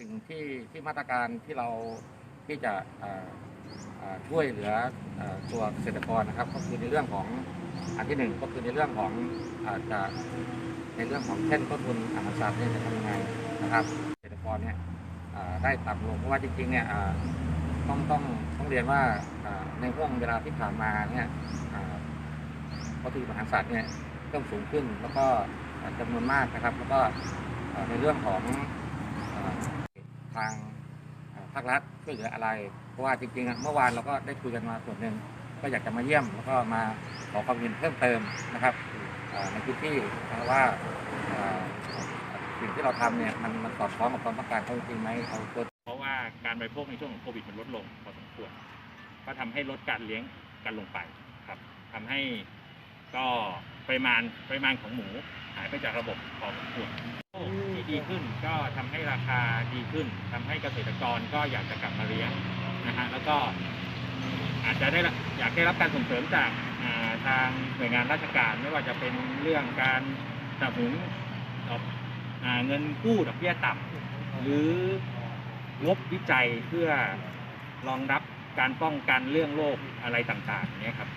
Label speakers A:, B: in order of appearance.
A: สิ่งที่ที่มาตรการที่เราที่จะช่วยเหลืออตัวเกษตรกรนะครับ ก็คือในเรื่องของอันที่หนึ่งก็คือในเรื่องของอาจจะในเรื่องของเช่นต้นทุนอาหารสัตว์เนี่ยจะทำยังไงนะครับเกษตรกรเนี่ยได้ต่ำลงเพราะว่าจริงๆเนี่ยต้องต้องต้องเรียนว่าในห่วงเวลาที่ผ่านมาเนี่ยอ่าวัตถุอาหารสัตว์เนี่ยเพิ่มสูงขึ้นแล้วก็อ่าจำนวนมากนะครับ แล้วก็ในเรื่องของ ทางภาครัฐช่วยเหลืออะไร เพราะว่าจริงๆเมื่อวานเราก็ได้คุยกันมาส่วนหนึ่งก็อยากจะมาเยี่ยมแล้วก็มาขอความเห็นเพิ่มเติมนะครับในพื้นที่ว่าอ่าสิ่งที่เราทำเนี่ยมันมันสอดคล้องกับความต้องการเขาจริงไหมเอาตัว
B: เพราะว่าการบริโภคในช่วงของโควิดมันลดลงพอสมควรก็ทำให้ลดการเลี้ยงกันลงไปครับทำให้ก็ปริมาณปริมาณของหมูหายไปจากระบบพอสมควร ที่ดีขึ้นก็ทำให้ราคาดีขึ้นทำให้เกษตรกรก็อยากจะกลับมาเลี้ยงนะฮะแล้วก็อาจจะได้รับอยากได้รับการส่งเสริมจากาทางหน่วยงานราชการไม่ว่าจะเป็นเรื่องการสนับสนุนดอกเงินกู้ดอกเบี้ยต่ำหรืองบวิจัยเพื่อรองรับการป้องกันเรื่องโรคอะไรต่างๆเนี่ยครับ